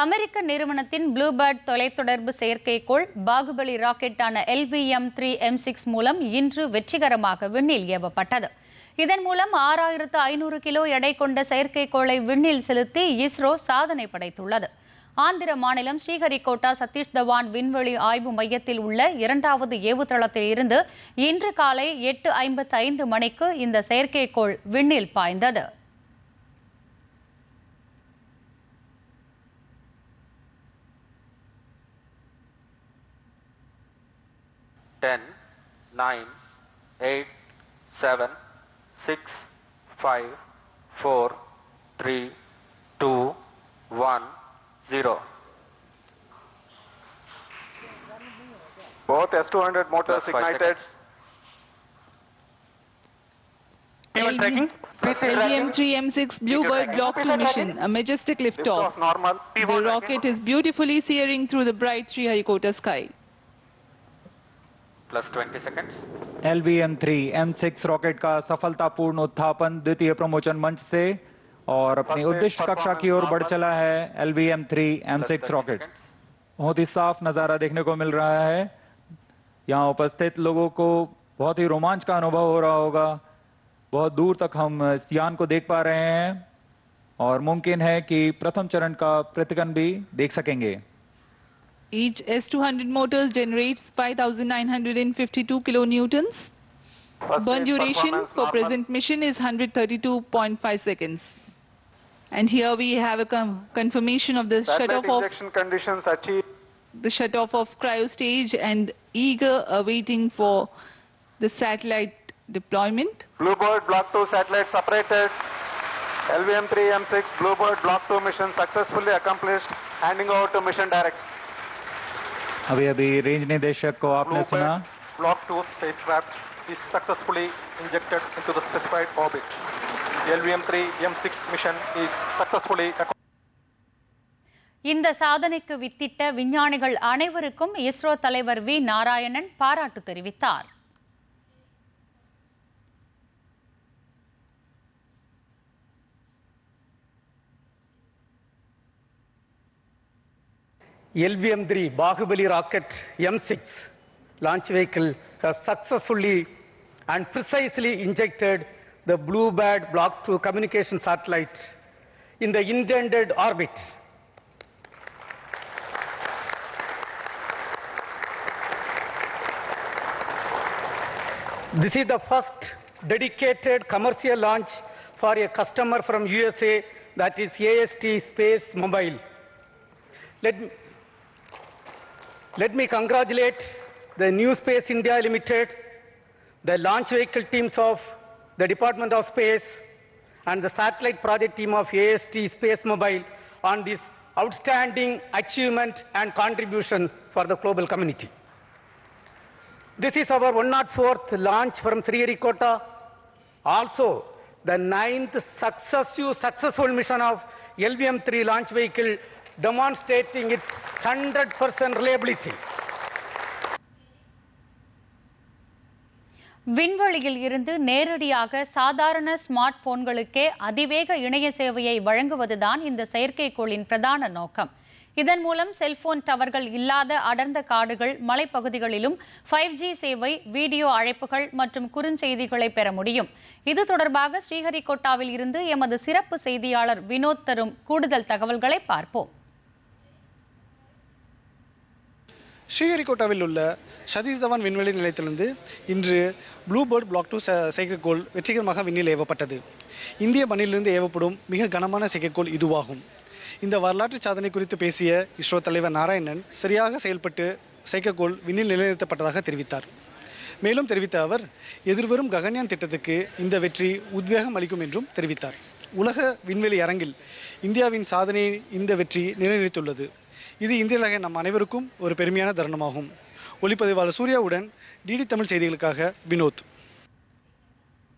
அமெரிக்க நிறுவனத்தின் ப்ளூபேர்ட் தொலைத்தொடர்பு செயற்கைக்கோள் பாகுபலி ராக்கெட்டான எல்விஎம் த்ரீ எம் சிக்ஸ் மூலம் இன்று வெற்றிகரமாக விண்ணில் ஏவப்பட்டது. இதன் மூலம் ஆறாயிரத்து ஐநூறு கிலோ எடை கொண்ட செயற்கைக்கோளை விண்ணில் செலுத்தி இஸ்ரோ சாதனை படைத்துள்ளது. ஆந்திர மாநிலம் ஸ்ரீஹரிகோட்டா சதீஷ் தவான் விண்வெளி ஆய்வு மையத்தில் உள்ள இரண்டாவது ஏவுதளத்தில் இருந்து இன்று காலை எட்டு ஐம்பத்தி ஐந்து மணிக்கு இந்த செயற்கைக்கோள் விண்ணில் பாய்ந்தது. 10, 9, 8, 7, 6, 5, 4, 3, 2, 1, 0. Both S200 motors ignited. P1 tracking. LGM3 M6 Bluebird Block 2 mission, a majestic liftoff. Lift the rocket is beautifully searing through the bright Sri Harikota sky. Plus twenty seconds. LVM-3 M6 rocket का सफलतापूर्ण उत्थापन द्वितीय प्रमोचन मंच से और अपनी उद्दिष्ट कक्षा की ओर बढ़ चला है LVM-3 Plus M6 thirty rocket बहुत ही साफ़ नज़ारा देखने को मिल रहा है। यहाँ उपस्थित लोगों को बहुत ही रोमांच का अनुभव हो रहा होगा। बहुत दूर तक हम इस यान को देख पा रहे हैं और मुमकिन है कि प्रथम चरण का प्रतिगन भी देख सकेंगे। Each S200 motors generates 5,952 kilonewtons. First Burn duration for normal. present mission is 132.5 seconds. And here we have a confirmation of the shut-off of conditions achieved. the shut-off of cryo stage and eager awaiting for the satellite deployment. Bluebird Block 2 satellite separated. LVM-3 M6 Bluebird Block 2 mission successfully accomplished. Handing over to mission director. अभी अभी range निदेशक को आपने सुना Bluebird Block 2 spacecraft is successfully injected into the specified orbit. The LVM-3 M6 mission is successfully accomplished. இந்த சாதனைக்கு வித்திட்ட விஞ்ஞானிகள் அனைவருக்கும் இஸ்ரோ தலைவர் வி நாராயணன் பாராட்டு தெரிவித்தார் LVM-3 Bahubali rocket M6 launch vehicle has successfully and precisely injected the Bluebird Block 2 communication satellite in the intended orbit. This is the first dedicated commercial launch for a customer from USA that is AST Space Mobile. Let let me congratulate the New Space India Limited, the launch vehicle teams of the Department of Space, and the satellite project team of AST Space Mobile on this outstanding achievement and contribution for the global community. This is our 104th launch from Sriharikota. Also, the ninth successive successful mission of LBM-3 launch vehicle demonstrating its 100% reliability. விண்வெளியில் இருந்து நேரடியாக சாதாரண smart போன்களுக்கே அதிவேக இணைய சேவையை வழங்குவதுதான் இந்த செயற்கைக்கோளின் பிரதான நோக்கம் இதன் மூலம் செல்போன் டவர்கள் இல்லாத அடர்ந்த காடுகள் மலைப்பகுதிகளிலும் ஃபைவ் ஜி சேவை வீடியோ அழைப்புகள் மற்றும் குறுஞ்செய்திகளை பெற முடியும். இது தொடர்பாக ஸ்ரீஹரிகோட்டாவில் இருந்து எமது சிறப்பு செய்தியாளர் வினோத் தரும் கூடுதல் தகவல்களை பார்ப்போம். ஸ்ரீஹரிகோட்டாவில் உள்ள சதீஷ் தவான் விண்வெளி நிலையத்திலிருந்து இன்று ப்ளூபேர்ட் பிளாக் டூ செயற்கைக்கோள் வெற்றிகரமாக விண்ணில் ஏவப்பட்டது. இந்திய மண்ணிலிருந்து ஏவப்படும் மிக கனமான செயற்கைக்கோள் இதுவாகும். இந்த வரலாற்று சாதனை குறித்து பேசிய இஸ்ரோ தலைவர் நாராயணன் சரியாக செயல்பட்டு செயற்கைக்கோள் விண்ணில் நிலைநிறுத்தப்பட்டதாக தெரிவித்தார். மேலும் தெரிவித்த அவர் எதிர்வரும் ககன்யான் திட்டத்துக்கு இந்த வெற்றி உத்வேகம் அளிக்கும் என்றும் தெரிவித்தார். உலக விண்வெளி அரங்கில் இந்தியாவின் சாதனையை இந்த வெற்றி நிலைநிறுத்துள்ளது இது இந்தியர்களாக நம் அனைவருக்கும் ஒரு பெருமையான தருணமாகும். ஒளிப்பதிவாளர் சூர்யாவுடன் டிடி தமிழ் செய்திகளுக்காக வினோத்.